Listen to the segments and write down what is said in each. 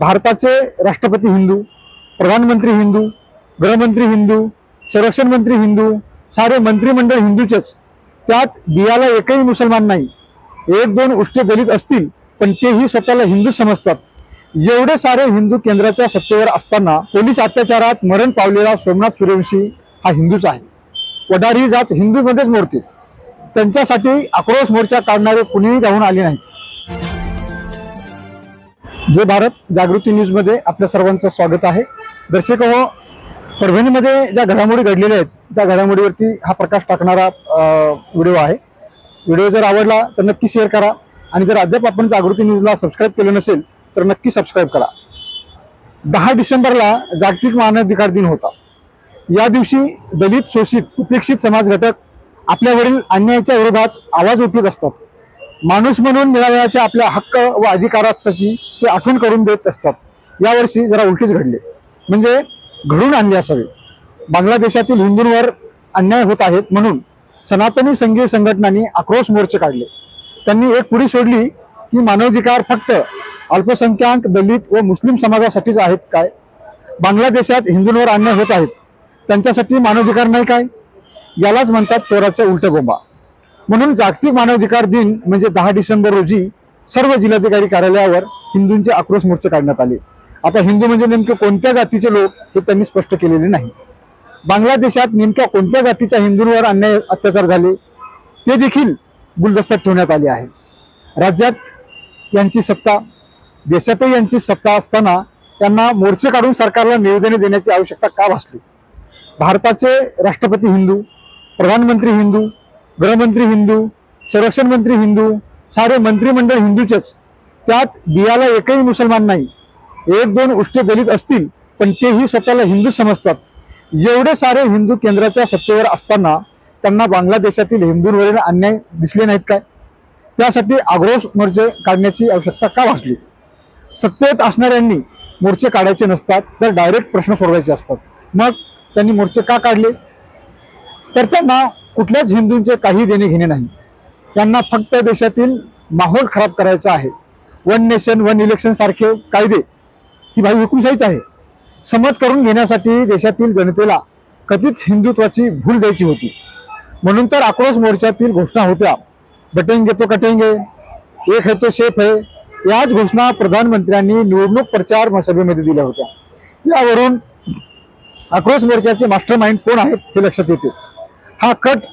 भारताचे राष्ट्रपती हिंदू प्रधानमंत्री हिंदू गृहमंत्री हिंदू संरक्षण मंत्री हिंदू सारे मंत्रिमंडळ हिंदूचेच. त्यात बियाला एकही मुसलमान नाही. एक दोन उष्टे दलित असतील पण तेही स्वतःला हिंदू समजतात. एवढे सारे हिंदू केंद्राच्या सत्तेवर असताना पोलीस अत्याचारात मरण पावलेला सोमनाथ सूर्यवंशी हा हिंदूच आहे. वडारी जात हिंदूमध्येच मोडते त्यांच्यासाठी आक्रोश मोर्चा काढणारे कुणीही धावून आले नाहीत. जे भारत जागृती न्यूजमध्ये आपल्या सर्वांचं स्वागत आहे. दर्शक हो परभणीमध्ये ज्या घडामोडी घडलेल्या आहेत त्या घडामोडीवरती हा प्रकाश टाकणारा व्हिडिओ आहे. व्हिडिओ जर आवडला तर नक्की शेअर करा आणि जर अद्याप आपण जागृती न्यूजला सबस्क्राईब केलं नसेल तर नक्की सबस्क्राईब करा. दहा डिसेंबरला जागतिक मानवाधिकार दिन होता. या दिवशी दलित शोषित उपेक्षित समाज घटक आपल्यावरील अन्यायाच्या विरोधात आवाज उठवत असतात. माणूस म्हणून मिळाल्याचे आपल्या हक्क व अधिकाराची ते आठवण करून देत असतात. यावर्षी जरा उलटीच घडले. म्हणजे घडून आणले असावे. बांगलादेशातील हिंदूंवर अन्याय होत आहेत म्हणून सनातनी संघीय संघटनांनी आक्रोश मोर्चे काढले. त्यांनी एक पुढी सोडली की मानवाधिकार फक्त अल्पसंख्याक दलित व मुस्लिम समाजासाठीच आहेत काय? बांगलादेशात हिंदूंवर अन्याय होत आहेत. त्यांच्यासाठी मानवाधिकार नाही काय? यालाच म्हणतात चोराच्या उलट बोंबा म्हणून जागतिक मानवाधिकार दिन म्हणजे दहा डिसेंबर रोजी सर्व जिल्हाधिकारी कार्यालयावर हिंदूंचे आक्रोश मोर्चे काढण्यात आले. आता हिंदू म्हणजे नेमके कोणत्या जातीचे लोक हे त्यांनी स्पष्ट केलेले नाही. बांगलादेशात नेमक्या कोणत्या जातीच्या हिंदूंवर अन्याय अत्याचार झाले ते देखील गुलदस्त्यात ठेवण्यात आले आहे. राज्यात यांची सत्ता देशातही यांची सत्ता असताना त्यांना मोर्चे काढून सरकारला निवेदने देण्याची आवश्यकता का भासली? भारताचे राष्ट्रपती हिंदू प्रधानमंत्री हिंदू गृहमंत्री हिंदू संरक्षण मंत्री हिंदू सारे मंत्रिमंडळ हिंदूचेच. त्यात बियाला एकही मुसलमान नाही. एक दोन उष्टे दलित असतील पण तेही स्वतःला हिंदू समजतात. एवढे सारे हिंदू केंद्राच्या सत्तेवर असताना त्यांना बांगलादेशातील हिंदूंवरील अन्याय दिसले नाहीत काय? त्यासाठी आग्रोश मोर्चे काढण्याची आवश्यकता का भासली? सत्तेत असणाऱ्यांनी मोर्चे काढायचे नसतात तर डायरेक्ट प्रश्न सोडवायचे असतात. मग त्यांनी मोर्चे का काढले? तर त्यांना कुठल्याच हिंदूंचे काही देणे घेणे नाही. त्यांना फक्त देशातील माहोल खराब करायचा आहे. वन नेशन वन इलेक्शन सारखे कायदे ही भाई हुकुमशाहीच आहे. समत करून घेण्यासाठी देशातील जनतेला कथित हिंदुत्वाची भूल द्यायची होती. म्हणून तर आक्रोश मोर्चातील घोषणा होत्या. बटेंगे तो कटेंगे एक है तो शेफ है. याच घोषणा प्रधानमंत्र्यांनी निवडणूक प्रचार सभेमध्ये दिल्या होत्या. यावरून आक्रोश मोर्चाचे मास्टर माइंड कोण आहेत हे लक्षात येते. हा कट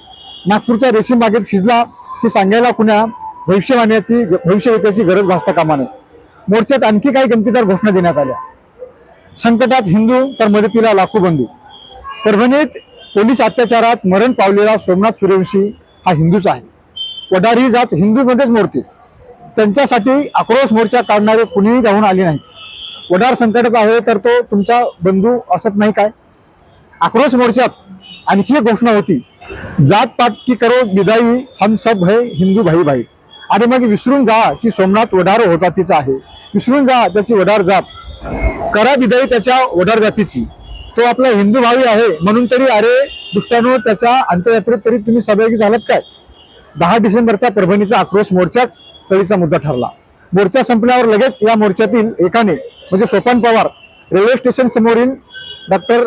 नागपूरच्या रेशीम बागेत शिजला हे सांगायला कुणा भविष्यवाण्याची भविष्यवेत्याची गरज भासता कामा नये मोर्चात आणखी काही गमतीदार घोषणा देण्यात आल्या. संकटात हिंदू तर मदतीला लाखो बंधू. परभणीत पोलीस अत्याचारात मरण पावलेला सोमनाथ सूर्यवंशी हा हिंदूच आहे. वडारी ही जात हिंदूमध्येच मोडते त्यांच्यासाठी आक्रोश मोर्चा काढणारे कुणीही राहून आले नाही वडार संकटात आहे तर तो तुमचा बंधू असत नाही काय? आक्रोश मोर्चात आणखी एक घोषणा होती. जात पात की करो विदाई हम सब है हिंदू भाई भाई. आणि मग विसरून जा की सोमनाथ वडार होता तिचा आहे. विसरून जा त्याची वडार जात. करा विदाई त्याच्या वडार जातीची. तो आपला हिंदू भावी आहे म्हणून तरी अरे दुष्टानो त्याच्या अंत्ययात्रेत तरी तुम्ही सहभागी झालात काय? दहा डिसेंबरचा परभणीचा आक्रोश मोर्चाच तळीचा मुद्दा ठरला. मोर्चा संपल्यावर लगेच या मोर्चातील एकाने म्हणजे सोपान पवार रेल्वे स्टेशन समोरील डॉक्टर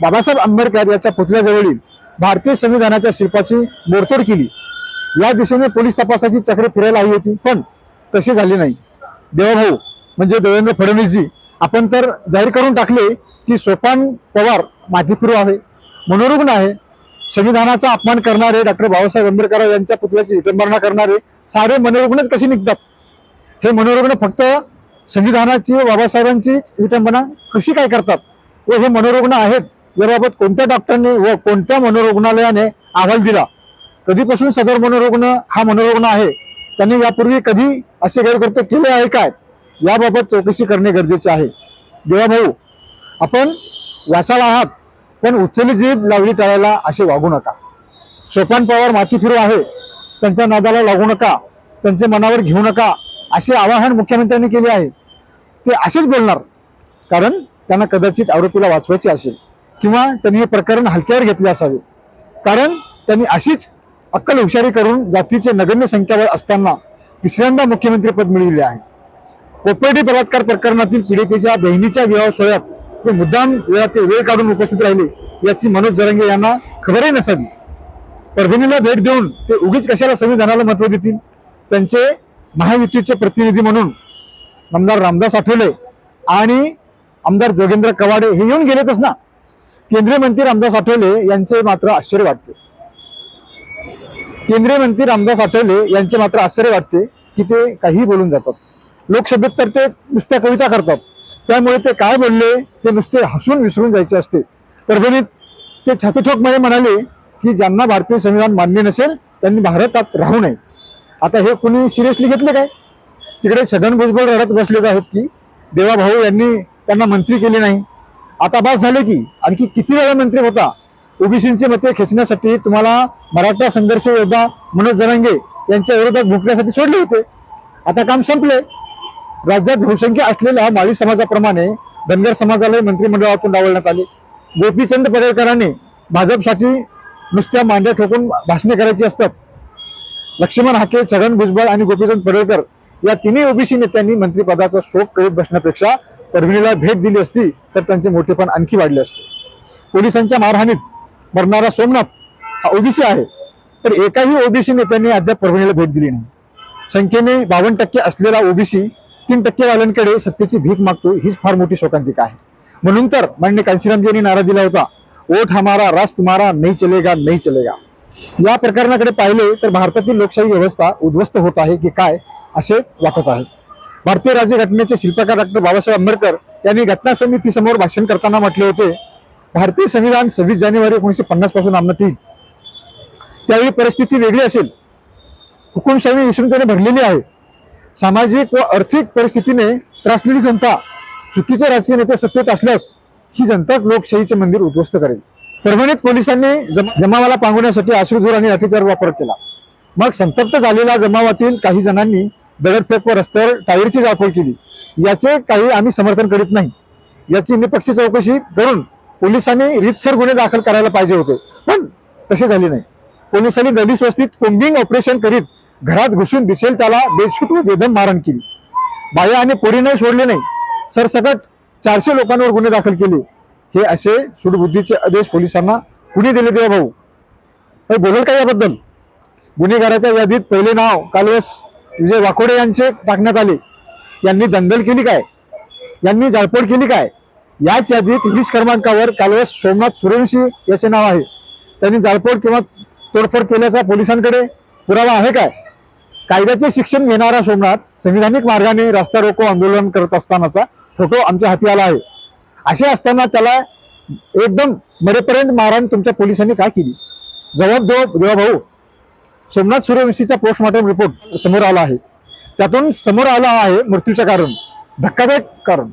बाबासाहेब आंबेडकर याच्या पुतळ्याजवळील भारतीय संविधानाच्या शिल्पाची मोडतोड केली. या दिशेने पोलीस तपासाची चक्र फिरायला हवी होती पण तशी झाली नाही. देवाभाऊ म्हणजे देवेंद्र फडणवीसजी आपण तर जाहीर करून टाकले की सोपान पवार माती आहे मनोरुग्ण आहे. संविधानाचा अपमान करणारे डॉक्टर बाबासाहेब आंबेडकर यांच्या पुतळ्याची विटंबना करणारे सारे मनोरुग्णच कशी निघतात? हे मनोरुग्ण फक्त संविधानाची बाबासाहेबांचीच विटंबना कशी काय करतात? व हे मनोरुग्ण आहेत याबाबत कोणत्या डॉक्टरने व कोणत्या मनोरुग्णालयाने अहवाल दिला? कधीपासून सदर मनोरुग्ण हा मनोरुग्ण आहे? त्यांनी यापूर्वी कधी असे गैरकृत्य केले आहे काय? याबाबत चौकशी करणे गरजेचे आहे. देवा भाऊ आपण वाचाला आहात पण उचली जीभ लावली टाळायला असे वागू नका. सोपान पवार माती फिरू आहे त्यांच्या नादाला लागू नका त्यांचे मनावर घेऊ नका असे आवाहन मुख्यमंत्र्यांनी केले आहे. ते असेच बोलणार कारण त्यांना कदाचित आरोपीला वाचवायचे असेल. किंवा त्यांनी हे प्रकरण हलक्यावर घेतले असावे. कारण त्यांनी अशीच अक्कल हुशारी करून जातीचे नगण्य संख्याबळ असताना तिसऱ्यांदा मुख्यमंत्रीपद मिळविले आहे. कोपर्डी बलात्कार प्रकरणातील पीडितेच्या बहिणीच्या विवाह सोहळ्यात ते मुद्दाम वेळात वेळ काढून उपस्थित राहिले याची मनोज जरंगे यांना खबरही नसावी. परभणीला भेट देऊन ते उगीच कशाला संविधानाला महत्त्व देतील? त्यांचे महायुतीचे प्रतिनिधी म्हणून आमदार रामदास आठवले आणि आमदार जोगेंद्र कवाडे हे येऊन गेलेतच ना. केंद्रीय मंत्री रामदास आठवले यांचे मात्र आश्चर्य वाटते. केंद्रीय मंत्री रामदास आठवले यांचे मात्र आश्चर्य वाटते की ते काहीही बोलून जातात. लोकसभेत तर ते नुसत्या कविता करतात. त्यामुळे ते काय बोलले ते नुसते हसून विसरून जायचे असते. परभणीत ते छातीठोकमध्ये म्हणाले की ज्यांना भारतीय संविधान मान्य नसेल त्यांनी भारतात राहू नये. आता हे कुणी सिरियसली घेतले काय? तिकडे छगन भुजबळ रडत बसलेले आहेत की देवाभाऊ यांनी त्यांना मंत्री केले नाही. आता बस झाले की. आणखी किती वेळा मंत्री होता? ओबीसींचे मते खेचण्यासाठी तुम्हाला मराठा संघर्ष योद्धा मनोज जरांगे यांच्या विरोधात भुंकण्यासाठी सोडले होते. आता काम संपले. राज्यात बहुसंख्य असलेल्या माळी समाजाप्रमाणे धनगर समाजाला मंत्रिमंडळातून डावलण्यात आले. गोपीचंद पडळकरांनी भाजपसाठी नुसत्या मांड्या ठोकून भाषणे करायची असतात. लक्ष्मण हाके छगन भुजबळ आणि गोपीचंद पडळकर या तिन्ही ओबीसी नेत्यांनी मंत्रिपदाचा शोक करीत बसण्यापेक्षा परभणीला भेट दिली असती तर त्यांचे मोठेपण आणखी वाढले असते. पोलिसांच्या मारहाणीत मरणारा सोमनाथ हा ओबीसी आहे. तर एकाही ओबीसी नेत्यांनी अद्याप परभणीला भेट दिली नाही. संख्येने बावन्न टक्के असलेला ओबीसी तीन टक्केवाल्यांकडे सत्तेची भीक मागतो हीच फार मोठी शोकांतिका आहे. म्हणून तर मान्य कांशीरामजी यांनी नारा दिला होता वोट हमारा राज तुम्हारा नाही चलेगा नाही चलेगा. या प्रकरणाकडे पाहिले तर भारतातील लोकशाही व्यवस्था उद्ध्वस्त होत आहे की काय असे वाटत आहे. भारतीय राज्यघटनेचे शिल्पकार डॉक्टर बाबासाहेब आंबेडकर यांनी घटना समितीसमोर भाषण करताना म्हटले होते भारतीय संविधान सव्वीस जानेवारी एकोणीशे पन्नासपासून अंमलात येईल. त्यावेळी परिस्थिती वेगळी असेल. हुकुमशाही विषमतेने भरलेली आहे. सामाजिक व आर्थिक परिस्थितीने त्रासलेली जनता चुकीचे राजकीय नेते सत्तेत असल्यास ही जनताच लोकशाहीचे मंदिर उद्ध्वस्त करेल. परभणीत पोलिसांनी जम- जमावाला पांगवण्यासाठी आश्रुधूर आणि लाठीचार वापर केला. मग संतप्त झालेल्या जमावातील काही जणांनी दगडफेक व रस्त्यावर टायरची जाळपोळ केली. याचे काही आम्ही समर्थन करीत नाही. याची निपक्ष चौकशी करून पोलिसांनी रीतसर गुन्हे दाखल करायला पाहिजे होते. पण तसे झाले नाही. पोलिसांनी नदी वस्तीत कोंबिंग ऑपरेशन करीत घरात घुसून दिसेल त्याला बेछूट व बेदम मारण केली. बाया आणि पोरीने सोडले नाही. सरसकट चारशे लोकांवर गुन्हे दाखल केले. हे असे सुडबुद्धीचे आदेश पोलिसांना कुणी दिले देवा भाऊ? बोलल बोलेल का याबद्दल? गुन्हेगाराच्या यादीत पहिले नाव कालवेस विजय वाकोडे यांचे टाकण्यात आले. यांनी दंगल केली काय? यांनी जाळपोळ केली काय? याच यादीत वीस क्रमांकावर कालवेस सोमनाथ सूर्यवंशी याचे नाव आहे. त्यांनी जाळपोळ किंवा तोडफोड केल्याचा पोलिसांकडे पुरावा आहे काय? कायद्याचे शिक्षण घेणारा सोमनाथ संविधानिक मार्गाने रस्ता रोको आंदोलन करत असतानाचा फोटो आमच्या हाती आला आहे. असे असताना त्याला एकदम मरेपर्यंत मारहाण तुमच्या पोलिसांनी काय केली? जबाब देवा भाऊ सोमनाथ सूर्यवंशीचा पोस्टमॉर्टम रिपोर्ट समोर आला आहे. त्यातून समोर आला आहे मृत्यूचं कारण धक्कादायक कारण.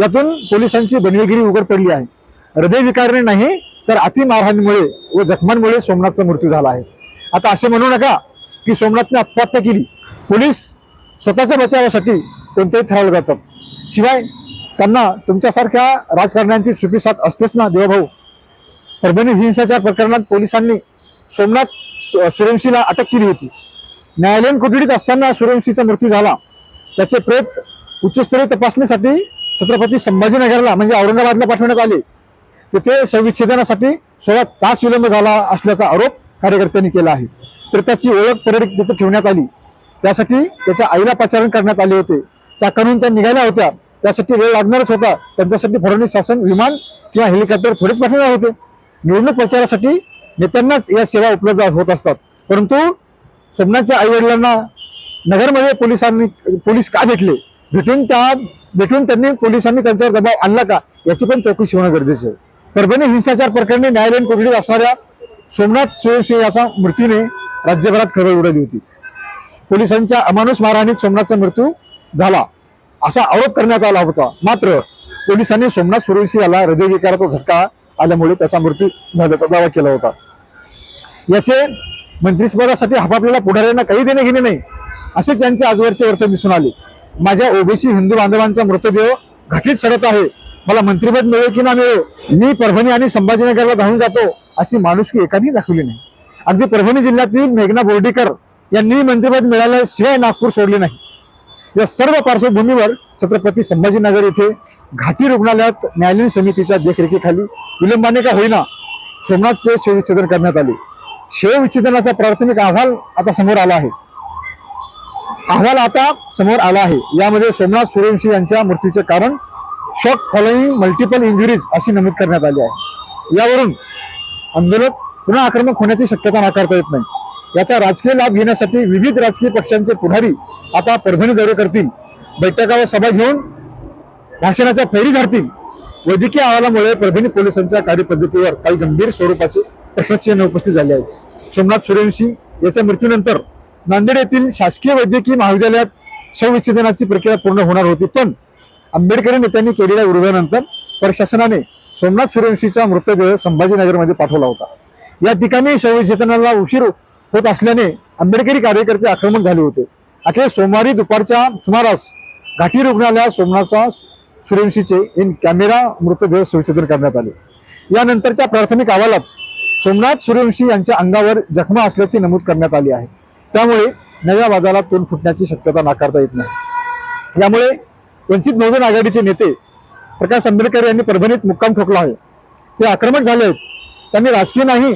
यातून पोलिसांची बनवेगिरी उघड पडली आहे. हृदयविकारने नाही तर अति मारहाणीमुळे व जखमांमुळे सोमनाथचा मृत्यू झाला आहे. आता असे म्हणू नका की सोमनाथने आत्महत्या केली. पोलीस स्वतःच्या बचावासाठी कोणतेही ठरवले जातात. शिवाय त्यांना तुमच्यासारख्या राजकारण्यांची सुपीसात असतेच ना देवभाऊ? परभणी हिंसाचार प्रकरणात पोलिसांनी सोमनाथ सु- अटक केली होती. न्यायालयीन कोठडीत असताना सूर्यवंशीचा मृत्यू झाला. त्याचे प्रेत उच्चस्तरीय तपासणीसाठी छत्रपती संभाजीनगरला म्हणजे औरंगाबादला पाठवण्यात आले. तिथे संविच्छेदनासाठी सोळा तास विलंब झाला असल्याचा आरोप कार्यकर्त्यांनी केला आहे. तर त्याची ओळख परत तिथे ठेवण्यात आली. त्यासाठी त्याच्या आईला पाचारण करण्यात आले होते. चाकणून त्या निघाल्या होत्या. त्यासाठी वेळ लागणारच होता. त्यांच्यासाठी फडणवीस शासन विमान किंवा हेलिकॉप्टर थोडेच पाठवणार होते. निवडणूक प्रचारासाठी म्हणजे नेत्यांनाच या सेवा उपलब्ध होत असतात. परंतु सोमनाथच्या आई वडिलांना नगरमध्ये पोलिसांनी पोलीस का भेटले? भेटून त्या भेटून त्यांनी पोलिसांनी त्यांच्यावर दबाव आणला का? याची पण चौकशी होणं गरजेचं आहे. परभणी हिंसाचार प्रकरणी न्यायालयीन कोठडीत असणाऱ्या सोमनाथ स्वयंसिंह याचा मृत्यूने राज्यभरात खळबळ उडाली होती. पोलिसांच्या अमानुष मारहाणीत सोमनाथचा मृत्यू झाला असा आरोप करण्यात आला होता. मात्र पोलिसांनी सोमनाथ सूर्यवंशी याला हृदयविकाराचा झटका आल्यामुळे त्याचा मृत्यू झाल्याचा दावा केला होता. याचे मंत्रिपदासाठी हापापलेल्या पुढाऱ्यांना काही देणे घेणे नाही असेच यांचे आजवरचे वर्तन दिसून आले. माझ्या ओबीसी हिंदू बांधवांचा मृतदेह घटीत सडत आहे. मला मंत्रिपद मिळेल की ना मिळेल? मी परभणी आणि संभाजीनगरला धावून जातो अशी माणुसकी एकाने दाखवली नाही. अगदी परभणी जिल्ह्यातील मेघना बोर्डीकर यांनी मंत्रिपद मिळाल्याशिवाय नागपूर सोडले नाही. या सर्व पार्श्वभूमीवर छत्रपती संभाजीनगर येथे घाटी रुग्णालयात न्यायालयीन समितीच्या देखरेखीखाली विलंबाने का होईना सोमनाथचे शवविच्छेदन करण्यात आले. शवविच्छेदनाचा प्राथमिक अहवाल आता समोर आला आहे. अहवाल आता समोर आला आहे. यामध्ये सोमनाथ सूर्यवंशी यांच्या मृत्यूचे कारण शॉक फॉलोईंग मल्टिपल इंजुरीज अशी नमूद करण्यात आली आहे. यावरून आंदोलन पुन्हा आक्रमक होण्याची शक्यता नाकारता येत नाही. याचा राजकीय लाभ घेण्यासाठी विविध राजकीय पक्षांचे पुढारी आता परभणी दौरे करतील. बैठका व सभा घेऊन भाषणाच्या फेरी झाडतील. वैद्यकीय अहवालामुळे परभणी पोलिसांच्या कार्यपद्धतीवर काही गंभीर स्वरूपाचे प्रश्नचिन्ह उपस्थित झाले आहेत. सोमनाथ सूर्यवंशी याच्या मृत्यूनंतर नांदेड येथील शासकीय वैद्यकीय महाविद्यालयात शवविच्छेदनाची प्रक्रिया पूर्ण होणार होती. पण आंबेडकरी नेत्यांनी केलेल्या विरोधानंतर प्रशासनाने सोमनाथ सूर्यवंशीचा मृतदेह संभाजीनगरमध्ये पाठवला होता. या ठिकाणी शवविच्छेदनाला उशीर होत असल्याने आंबेडकरी कार्यकर्ते आक्रमण झाले होते. अखेर सोमवारी दुपारच्या सुमारास घाटी रुग्णालयात सोमनाथचा सूर्यवंशीचे इन कॅमेरा मृतदेह शवविच्छेदन करण्यात आले. यानंतरच्या प्राथमिक अहवालात सोमनाथ सूर्यवंशी यांच्या अंगावर जखमा असल्याचे नमूद करण्यात आली आहे. त्यामुळे नव्या वादाला तोंड फुटण्याची शक्यता नाकारता येत नाही. यामुळे वंचित बहुजन आघाडीचे नेते प्रकाश आंबेडकर यांनी परभणीत मुक्काम ठोकला आहे. ते आक्रमक झाले आहेत. त्यांनी राजकीय नाही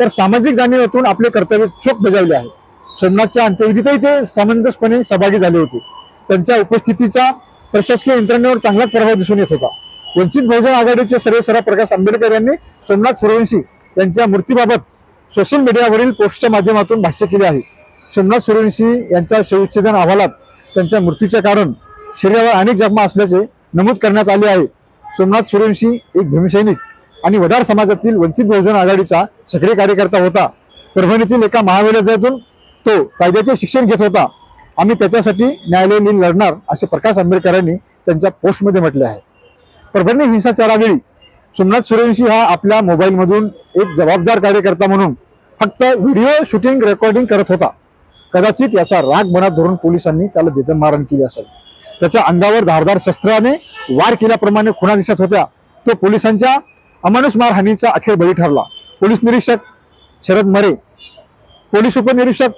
तर सामाजिक जाणीवातून आपले कर्तव्य चोख बजावले आहे. सोमनाथच्या अंत्यविधीतही ते सामंजस्यपणे सहभागी झाले होते. त्यांच्या उपस्थितीचा प्रशासकीय यंत्रणेवर चांगलाच प्रभाव दिसून येत होता. वंचित बहुजन आघाडीचे सर्वेसर्वा प्रकाश आंबेडकर यांनी सोमनाथ सूर्यवंशी यांच्या मृत्यूबाबत सोशल मीडियावरील पोस्टच्या माध्यमातून भाष्य केले आहे. सोमनाथ सूर्यवंशी यांच्या शवविच्छेदन अहवालात त्यांच्या मृत्यूचे कारण शरीरावर अनेक जखमा असल्याचे नमूद करण्यात आले आहे. सोमनाथ सूर्यवंशी एक भीमसैनिक आणि वडार समाजातील वंचित बहुजन आघाडीचा सक्रिय कार्यकर्ता होता. परभणीतील एका महाविद्यालयातून तो कायद्याचे शिक्षण घेत होता. आम्ही त्याच्यासाठी न्यायालयीन लढणार असे प्रकाश आंबेडकरांनी त्यांच्या पोस्टमध्ये म्हटले आहे. परभणी हिंसाचारावेळी सोमनाथ सूर्यवंशी हा आपल्या मोबाईलमधून एक जबाबदार कार्यकर्ता म्हणून फक्त व्हिडिओ शूटिंग रेकॉर्डिंग करत होता. कदाचित याचा राग मनात धरून पोलिसांनी त्याला बेदम मारण केली असेल. त्याच्या अंगावर धारदार शस्त्राने वार केल्याप्रमाणे खुणा दिसत होत्या. तो पोलिसांच्या अमानुष मारहाणीचा अखेर बळी ठरला. पोलीस निरीक्षक शरद मरे पोलीस उपनिरीक्षक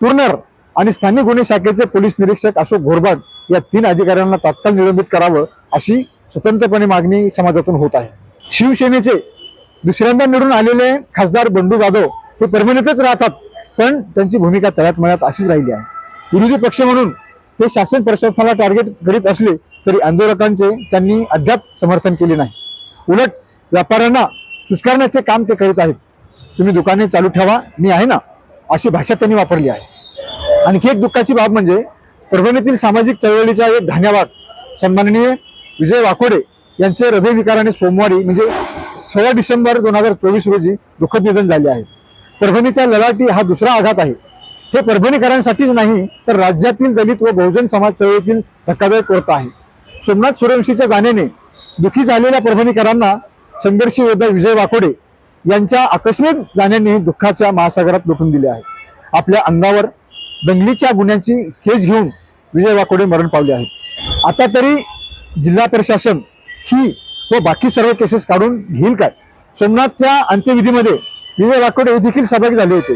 तुर्नर आणि स्थानिक गुन्हे शाखेचे पोलीस निरीक्षक अशोक घोरबाग या तीन अधिकाऱ्यांना तात्काळ निलंबित करावं अशी स्वतंत्रपणे मागणी समाजातून होत आहे. शिवसेनेचे दुसऱ्यांदा निवडून आलेले खासदार बंडू जाधव हे परभणीतच राहतात पण त्यांची भूमिका तळ्यात मळ्यात अशीच राहिली आहे. विरोधी पक्ष म्हणून ते शासन प्रशासनाला टार्गेट करीत असले तरी आंदोलकांचे त्यांनी अद्याप समर्थन केले नाही. उलट व्यापाऱ्यांना चुचकारण्याचे काम ते करीत आहेत. तुम्ही दुकाने चालू ठेवा मी आहे ना अशी भाषा त्यांनी वापरली आहे. आणखी एक दुःखाची बाब म्हणजे परभणीतील सामाजिक चळवळीचा एक धान्यवाद. सन्माननीय विजय वाकोडे यांचे हृदयविकाराने सोमवारी म्हणजे सोळा डिसेंबर दोन हजार चोवीस रोजी दुःखद निधन झाले आहे. परभणीचा ललाटी हा दुसरा आघात आहे. हे परभणीकरांसाठीच नाही तर राज्यातील दलित व बहुजन समाज चळवळीतील धक्कादायक वर्त आहे. सोमनाथ सूर्यवंशीच्या जाण्याने दुखी झालेल्या परभणीकरांना संघर्ष योद्धा विजय वाकोडे यांच्या आकस्मिक जाण्याने दुःखाच्या महासागरात लुटून दिले आहे. आपल्या अंगावर दंगलीच्या गुन्ह्यांची केस घेऊन विजय वाकोडे मरण पावले आहेत. आता तरी जिल्हा प्रशासन ही व बाकी सर्व केसेस काढून घेईल काय? सोमनाथच्या अंत्यविधीमध्ये विजय वाकोडे हे देखील सहभागी झाले होते.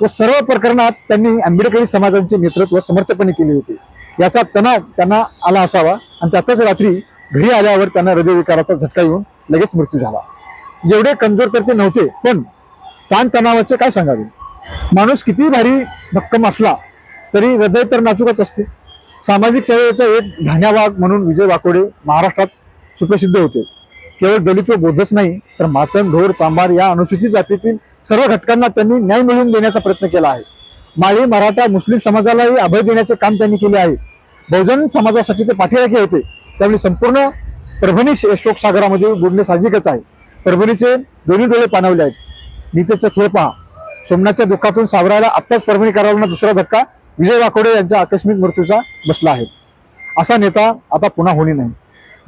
व सर्व प्रकरणात त्यांनी आंबेडकरी समाजाचे नेतृत्व समर्थपणे केले होते. याचा तणाव त्यांना आला असावा आणि त्यातच रात्री घरी आल्यावर त्यांना हृदयविकाराचा झटका येऊन लगेच मृत्यू झाला. एवढे कमजोर तर ते नव्हते पण ताणतणावाचे काय सांगावे? माणूस किती भारी भक्कम असला तरी हृदय तर नाचुकच असते. सामाजिक चळवळीचा एक धान्यावाग म्हणून विजय वाकोडे महाराष्ट्रात सुप्रसिद्ध होते. केवळ दलित व बौद्धच नाही तर मातम ढोर चांभार या अनुसूचित जातीतील सर्व घटकांना त्यांनी न्याय मिळवून देण्याचा प्रयत्न केला आहे. माळी मराठा मुस्लिम समाजालाही अभय देण्याचे काम त्यांनी केले आहे. बहुजन समाजासाठी ते पाठीराखे होते. त्यामुळे संपूर्ण परभणी शे- शोकसागरामध्ये बुडणे साहजिकच आहे. परभणीचे दोन्ही डोळे पाणवले आहेत. नीतेचा खेळ पहा. सोमनाथच्या दुःखातून सावरायला आत्ताच परभणीकरांना दुसरा धक्का विजय वाकोडे यांच्या आकस्मिक मृत्यूचा बसला आहे. असा नेता आता पुन्हा होणे नाही.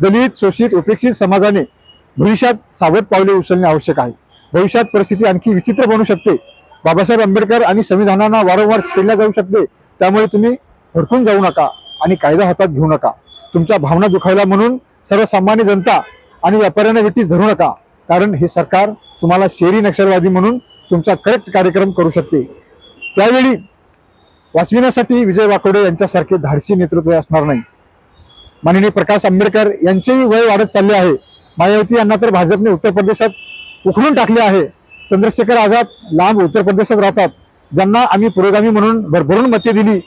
दलित शोषित उपेक्षित समाजाने भविष्यात सावध पावले उचलणे आवश्यक आहे. भविष्यात परिस्थिती आणखी विचित्र बनू शकते. बाबासाहेब आंबेडकर आणि संविधानांना वारंवार छेडल्या जाऊ शकते. त्यामुळे तुम्ही भडकून जाऊ नका आणि कायदा हातात घेऊ नका. तुमच्या भावना दुखावल्या म्हणून सर्वसामान्य जनता आणि व्यापाऱ्यांना विटीस धरू नका. कारण हे सरकार तुम्हाला शेरी नक्षलवादी म्हणून तुमचा करेक्ट कार्यक्रम करू शकते. त्यावेळी वाचविण्यासाठी विजय वाकोडे यांच्यासारखे धाडसी नेतृत्व असणार नाही. माननीय प्रकाश आंबेडकर यांचेही वय वाढत चालले आहे. मायावती यांना तर भाजपने उत्तर प्रदेशात उखडून टाकले आहे. चंद्रशेखर आझाद लांब उत्तर प्रदेशात राहतात. ज्यांना आम्ही पुरोगामी म्हणून भरभरून मते दिली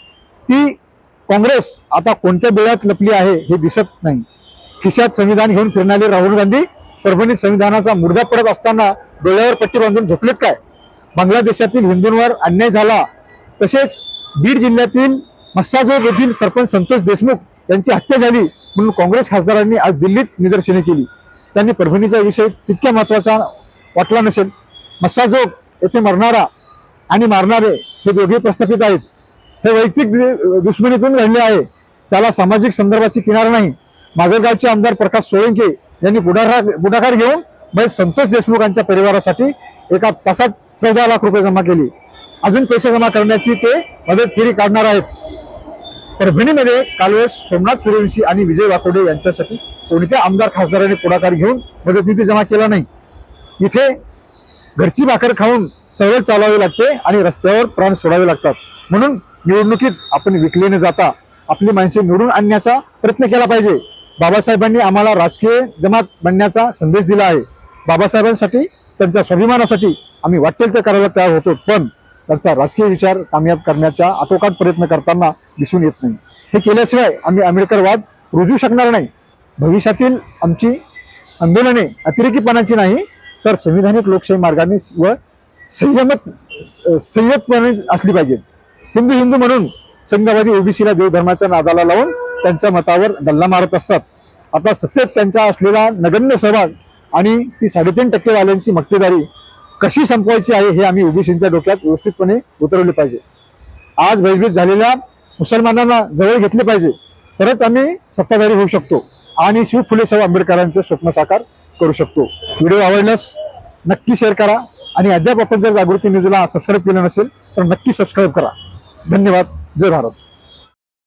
ती काँग्रेस आता कोणत्या बेळात लपली आहे हे दिसत नाही. खिशात संविधान घेऊन फिरणारे राहुल गांधी परभणीत संविधानाचा मुर्दा पडत असताना डोळ्यावर पट्टी बांधून झोपलेत काय? बांगलादेशातील हिंदूंवर अन्याय झाला. तसेच बीड जिल्ह्यातील मस्साजोग येथील सरपंच संतोष देशमुख त्यांची हत्या झाली म्हणून काँग्रेस खासदारांनी आज दिल्लीत निदर्शने केली. त्यांनी परभणीचा विषय तितक्या महत्त्वाचा वाटला नसेल. मस्साजोग येथे मरणारा आणि मारणारे हे दोघे प्रस्थापित आहेत. हे वैयक्तिक दुश्मनीतून घडले आहे. त्याला सामाजिक संदर्भाची किनार नाही. माजलगावचे आमदार प्रकाश सोळंके यांनी पुढाकार पुढाकार घेऊन बै संतोष देशमुखांच्या परिवारासाठी एका तासात चौदा लाख रुपये जमा केली. अजून पैसे जमा करण्याची ते मदत फेरी काढणार आहेत. परभणीमध्ये कालवेळेस सोमनाथ सूर्यवंशी आणि विजय वाकोडे यांच्यासाठी कोणत्या आमदार खासदारांनी पुढाकार घेऊन मदतनिधी जमा केला नाही. इथे घरची भाकर खाऊन चळवळ चालवावी लागते आणि रस्त्यावर प्राण सोडावे लागतात. म्हणून निवडणुकीत आपण विकले न जाता आपली माणसे निवडून आणण्याचा प्रयत्न केला पाहिजे. बाबासाहेबांनी आम्हाला राजकीय जमात बनण्याचा संदेश दिला आहे. बाबासाहेबांसाठी त्यांच्या स्वाभिमानासाठी आम्ही वाटेल ते करायला तयार होतो. पण त्यांचा राजकीय विचार कामयाब करण्याचा आटोकाट प्रयत्न करताना दिसून येत नाही. हे केल्याशिवाय आम्ही आंबेडकरवाद रुजू शकणार नाही. भविष्यातील आमची आंदोलने अतिरेकीपणाची नाही तर संविधानिक लोकशाही मार्गाने व संयमत स- संयतपणे असली पाहिजेत. हिंदू हिंदू म्हणून संघवादी ओबीसीला देवधर्माच्या नादाला लावून त्यांच्या मतावर गल्ला मारत असतात. आता सत्तेत त्यांचा असलेला नगण्य सहभाग आणि ती साडेतीन टक्केवाल्यांची मक्तेदारी कशी संपवायची आहे हे आम्ही ओबीसीच्या डोक्यात व्यवस्थितपणे उतरवले पाहिजे. आज भयभीत झालेल्या मुसलमानांना जवळ घेतले पाहिजे. तरच आम्ही सत्ताधारी होऊ शकतो आणि शिव फुले साहेब आंबेडकरांचे स्वप्न साकार करू शकतो. व्हिडिओ आवडल्यास नक्की शेअर करा आणि अद्याप आपण जर जागृती न्यूजला सबस्क्राईब केलं नसेल तर नक्की सबस्क्राईब करा. धन्यवाद. जय भारत.